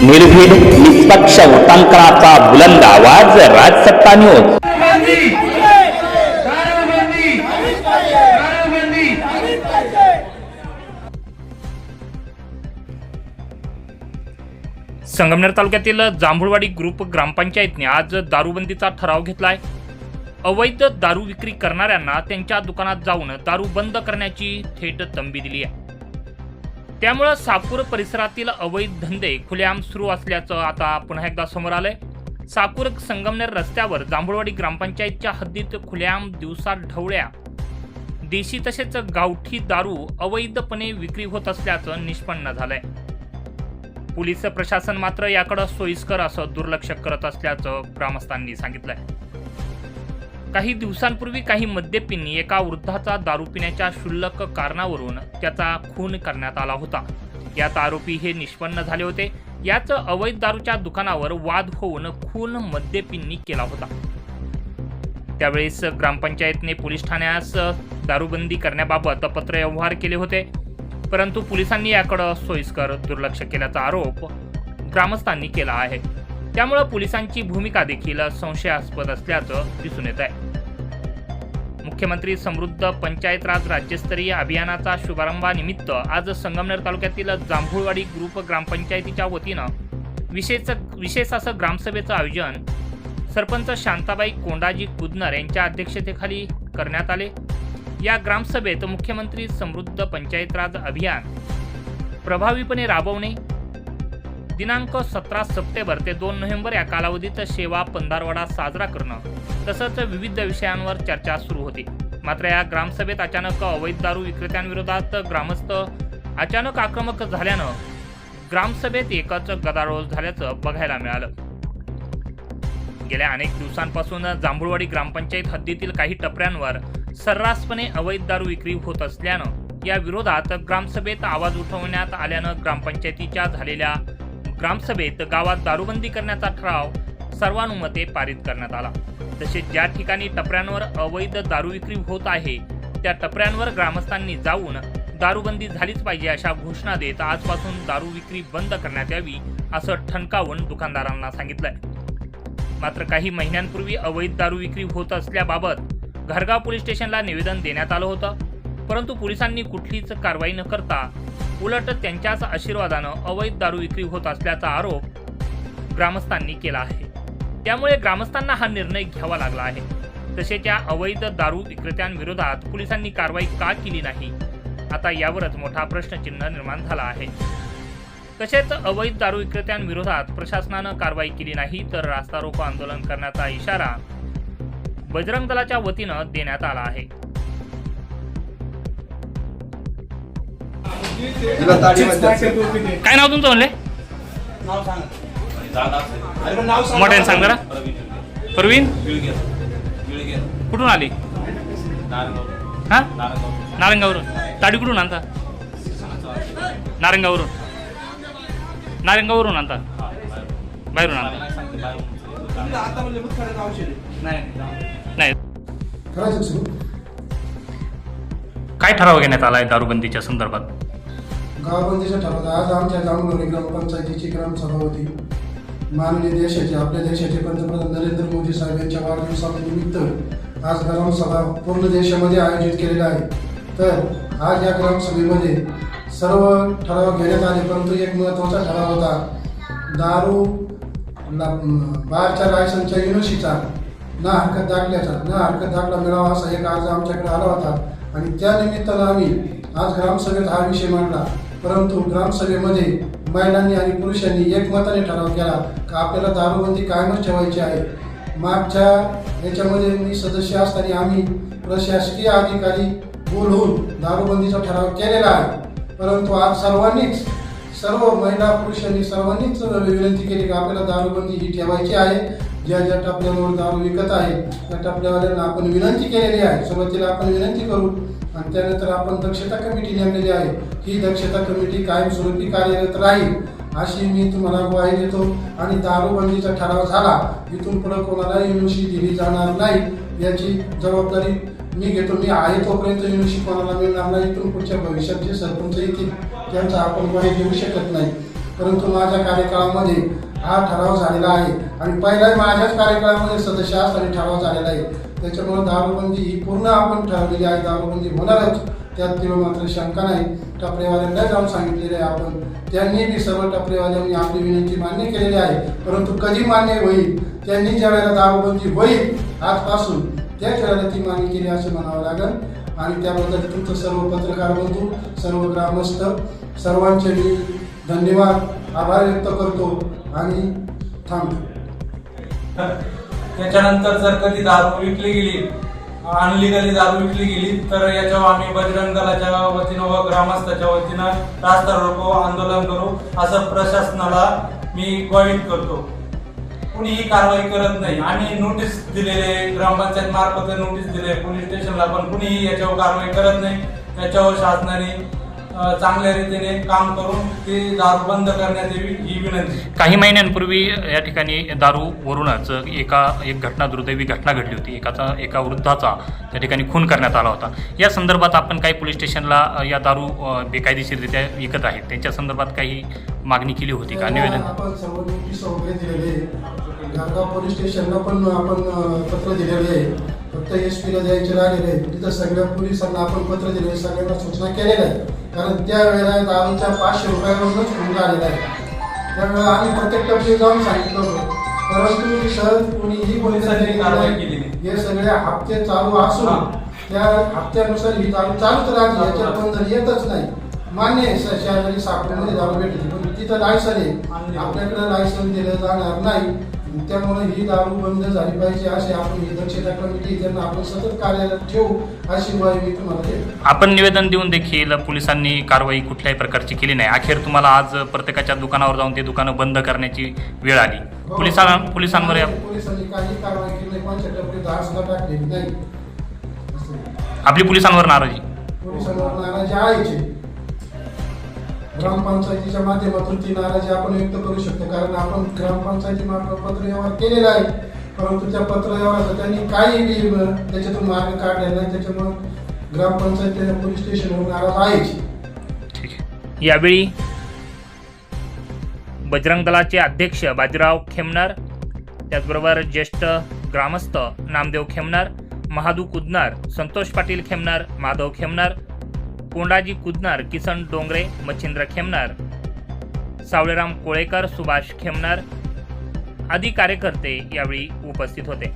निर्भीड निष्पक्ष उटांकनाचा बुलंद आवाज राजसत्ता न्यूज संगमनेर तालुक्यातील जांभूळवाडी ग्रुप ग्रामपंचायतने आज दारूबंदीचा ठराव घेतलाय. अवैध दारू विक्री करणाऱ्यांना त्यांच्या दुकानात जाऊन दारू बंद करण्याची थेट तंबी दिली आहे. त्यामुळं साकूर परिसरातील अवैध धंदे खुलेआम सुरू असल्याचं आता पुन्हा एकदा समोर आलंय. साकूर संगमनेर रस्त्यावर जांभूळवाडी ग्रामपंचायतच्या हद्दीत खुलेआम दिवसा ढवळ्या. देशी तसेच गावठी दारू अवैधपणे विक्री होत असल्याचं निष्पन्न झालंय. पोलीस प्रशासन मात्र याकडं सोयीस्कर असं दुर्लक्ष करत असल्याचं ग्रामस्थांनी सांगितलंय. काही दिवसांपूर्वी काही मद्यपींनी एका वृद्धाचा दारू पिण्याच्या क्षुल्लक कारणावरून त्याचा खून करण्यात आला होता. यात आरोपी हे निष्पन्न झाले होते. याच अवैध दारूच्या दुकानावर वाद होऊन खून मद्यपींनी केला होता. त्यावेळेस ग्रामपंचायतने पोलीस ठाण्यास दारूबंदी करण्याबाबत पत्रव्यवहार केले होते. परंतु पोलिसांनी याकडं सोयीस्कर दुर्लक्ष केल्याचा आरोप ग्रामस्थांनी केला आहे. त्यामुळे पोलिसांची भूमिका देखील संशयास्पद असल्याचं दिसून येत आहे. मुख्यमंत्री समृद्ध पंचायत राज राज्यस्तरीय अभियानाचा शुभारंभानिमित्त आज संगमनेर तालुक्यातील जांभूळवाडी ग्रुप ग्रामपंचायतीच्या वतीनं विशेष विशेष असं ग्रामसभेचं आयोजन सरपंच शांताबाई कोंडाजी कुदनर यांच्या अध्यक्षतेखाली करण्यात आले. या ग्रामसभेत मुख्यमंत्री समृद्ध पंचायत राज अभियान प्रभावीपणे राबवणे दिनांक सतरा सप्टेंबर ते दोन नोव्हेंबर या कालावधीत सेवा पंधारवाडा साजरा करणं तसंच विविध विषयांवर चर्चा सुरू होती. मात्र या ग्रामसभेत अचानक अवैध दारू विक्रेत्यांविरोधात ग्रामस्थ अचानक आक्रमक झाल्यानं ग्रामसभेत एकच गदारोळ झाल्याचं बघायला मिळालं. गेल्या अनेक दिवसांपासून जांभूळवाडी ग्रामपंचायत हद्दीतील काही टपऱ्यांवर सर्रासपणे अवैध दारू विक्री होत असल्यानं या विरोधात ग्रामसभेत आवाज उठवण्यात आल्यानं ग्रामपंचायतीच्या झालेल्या ग्रामसभेत गावात दारूबंदी करण्याचा ठराव सर्वानुमते पारित करण्यात आला. तसेच ज्या ठिकाणी टपऱ्यांवर अवैध दारू विक्री होत आहे त्या टपऱ्यांवर ग्रामस्थांनी जाऊन दारूबंदी झालीच पाहिजे अशा घोषणा देत आजपासून दारू विक्री बंद करण्यात यावी असं ठणकावून दुकानदारांना सांगितलंय. मात्र काही महिन्यांपूर्वी अवैध दारू विक्री होत असल्याबाबत घरगाव पोलीस स्टेशनला निवेदन देण्यात आलं होतं. परंतु पोलिसांनी कुठलीच कारवाई न करता उलट त्यांच्याच आशीर्वादानं अवैध दारू विक्री होत असल्याचा आरोप ग्रामस्थांनी केला आहे. त्यामुळे ग्रामस्थांना हा निर्णय घ्यावा लागला आहे. तसेच या अवैध दारू विक्रेत्यांविरोधात पोलिसांनी कारवाई का केली नाही? आता यावरच मोठा प्रश्नचिन्ह निर्माण झाला आहे. तसेच अवैध दारू विक्रेत्यांविरोधात प्रशासनानं कारवाई केली नाही तर रास्ता रोको आंदोलन करण्याचा इशारा बजरंग दलाच्या वतीनं देण्यात आला आहे. काय नाव तुमचं म्हणले? मोठ्याने सांग जरा. प्रवीण कुठून आली? हा? नारंगावरून. ताडी कुठून आणता? नारंगावरून. नारंगावरून आणता? बाहेरून आणता. नाही काय ठराव घेण्यात आलाय दारूबंदीच्या संदर्भात? गावबंदीच्या ठरवत आज आमच्या जांभूळवाडी ग्रामपंचायतीची ग्रामसभा होती माननीय देशाचे आपल्या देशाचे पंतप्रधान नरेंद्र मोदी साहेब यांच्या वाढदिवसानिमित्त आज ग्रामसभा पूर्ण देशामध्ये आयोजित केलेला आहे. तर आज या ग्रामसभेमध्ये सर्व ठराव घेण्यात आले परंतु एक महत्त्वाचा ठराव होता. दारू ला- बारच्या लायसनच्या युनिव्हर्सिटीचा ना हरकत दाखल्याचा ना हरकत दाखला मिळावा असा एक अर्ज आमच्याकडे आला होता. आणि त्या निमित्तानं आम्ही आज ग्रामसभेत हा विषय मांडला. परंतु ग्रामसभेमध्ये महिलांनी आणि पुरुषांनी एकमताने ठराव केला का आपल्याला दारूबंदी कायमच ठेवायची आहे. मागच्या याच्यामध्ये मी सदस्य असताना आम्ही प्रशासकीय अधिकारी बोलवून दारूबंदीचा ठराव केलेला आहे. परंतु आज सर्वांनीच सर्व महिला पुरुषांनी सर्वांनीच विनंती केली की आपल्याला दारूबंदी ही ठेवायची आहे. ज्या ज्या टपल्यावर दारू विकत आहे त्या टपल्यावाल्यांना आपण विनंती केलेली आहे. सुरुवातीला आपण विनंती करू आणि त्यानंतर आपण दक्षता कमिटी नेमलेली आहे. ही दक्षता कमिटी कायमस्वरूपी कार्यरत राहील अशी मी तुम्हाला ग्वाही देतो. आणि दारूबंदीचा ठराव झाला इथून पुढे कोणाला युनिव्हर्सिटी दिली जाणार नाही याची जबाबदारी मी घेतो. मी आहे तोपर्यंत युनिव्हर्सिटी कोणाला मिळणार नाही इथून पुढच्या भविष्यात जे सरपंच येतील त्यांचा आपण ग्वाही देऊ शकत नाही. परंतु माझ्या कार्यकाळामध्ये हा ठराव झालेला आहे. आणि पहिलाही माझ्याच कार्यकाळामध्ये सदस्य असताना ठराव झालेला आहे. त्याच्यामुळे दारूबंदी ही पूर्ण आपण ठरवलेली आहे. दारूबंदी होणारच. त्यात तेव्हा मात्र शंका नाही. टपरेवाल्यांना जाऊन सांगितलेले आहे आपण. त्यांनी बी सर्व टपरेवाल्यांनी आपली विनंती मान्य केलेली आहे. परंतु कधी मान्य होईल? त्यांनी ज्या वेळेला दारूबंदी होईल आजपासून त्याच वेळेला ती मान्य केली असं म्हणावं लागेल. आणि त्याबद्दल तुमचं सर्व पत्रकार बंधू सर्व ग्रामस्थ सर्वांचे मी धन्यवाद. आभार व्यक्त करतो आणि थांबतो त्याच्यानंतर जर कधी दारू विकली गेली अनलिगली दारू विकली गेली तर याच्यावर आम्ही बजरंग दलाच्या वतीनं व ग्रामस्थाच्या वतीनं रास्ता रोको आंदोलन करू असं प्रशासनाला मी ग्वाहीत करतो. कुणीही कारवाई करत नाही. आम्ही नोटीस दिलेले ग्रामपंचायत मार्फत नोटीस दिले पोलीस स्टेशनला पण कुणीही याच्यावर कारवाई करत नाही. त्याच्यावर शासनाने चांगल्या रीतीने काम करून ती दारू बंद करण्यात यावी ही विनंती. काही महिन्यांपूर्वी या ठिकाणी दारू वरूनच एका एक घटना दुर्दैवी घटना घडली होती. एकाचा एका वृद्धाचा त्या ठिकाणी खून करण्यात आला होता. या संदर्भात आपण काही पोलीस स्टेशनला या दारू बेकायदेशीररित्या विकत आहेत. त्यांच्या संदर्भात काही मागणी केली होती का? निवेदन? आपण सर्व दिलेले गारगाव पोलीस स्टेशनला पण आपण पत्र दिलेले आहे. फक्त एस पीला द्यायचे राहिलेले आहे तिथं सगळ्या पोलिसांना आपण पत्र दिले सगळ्यांना सूचना केलेल्या आहे कारण त्यावेळेला दारूच्या पाचशे रुपयावरूनच खून झालेला आहे. त्यावेळेला आम्ही प्रत्येक टप्पे जाऊन सांगितलं होतं. परंतु सहज कोणीही पोलिसांनी कारवाई केली. हे सगळे हप्ते चालू असून. त्या हप्त्यानुसार ही दारू चालूच राहते. याच्यात बंधन येतच नाही. मान्य आहे स- शहराची साखरेमध्ये दारू भेटते पण तिथं लायसन आहे. आपल्याकडे लायसन दिलं जाणार नाही. त्यामुळे ही दारू बंद झाली पाहिजे अशी आपण ही दक्षता कमिटी त्यांना आपण सतत कार्यालयात ठेवू अशी ग्वाही मी तुम्हाला देतो. आपण निवेदन देऊन देखील पोलिसांनी कारवाई कुठल्याही प्रकारची केली नाही. अखेर तुम्हाला आज प्रत्येकाच्या दुकानावर जाऊन ते दुकानं बंद करण्याची वेळ आली. पोलिसांना पोलिसांवर पोलिसांनी काही कारवाई केली नाही. टप्पे दहा सुद्धा टाकलेली नाही. आपली पोलिसांवर नाराजी. पोलिसांवर नाराजी आहेच. ग्रामपंचायतीच्या माध्यमातून ती नाराजी आपण व्यक्त करू शकतो. कारण आपण ग्रामपंचायतीमार्फत पत्र व्यवहार केलेला आहे. परंतु त्या पत्र व्यवहाराचा त्यांनी काही त्याच्यातून मार्ग काढलेला नाही. त्याच्यामुळे ग्रामपंचायतीला पोलीस स्टेशनवर नाराज आहेच. आहे. यावेळी बजरंग दलाचे अध्यक्ष बाजीराव खेमनार त्याचबरोबर ज्येष्ठ ग्रामस्थ नामदेव खेमनार महादू कुदनार संतोष पाटील खेमनार माधव खेमनार कोंडाजी कुदनार किसन डोंगरे मच्छिंद्र खेमनार सावळेराम कोळेकर सुभाष खेमनार आदी कार्यकर्ते यावेळी उपस्थित होते.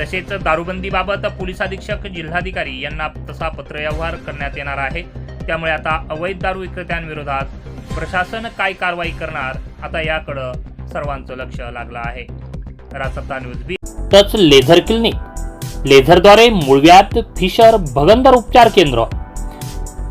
तसेच दारूबंदीबाबत पोलीस अधीक्षक जिल्हाधिकारी यांना तसा पत्रव्यवहार करण्यात येणार आहे. त्यामुळे आता अवैध दारू विक्रेत्यांविरोधात प्रशासन काय कारवाई करणार आता याकडं सर्वांचं लक्ष लागलं आहे. राजसत्ता न्यूज बी. तच लेझर क्लिनिक. लेझरद्वारे मूळव्याध फिशर भगंदर उपचार केंद्र.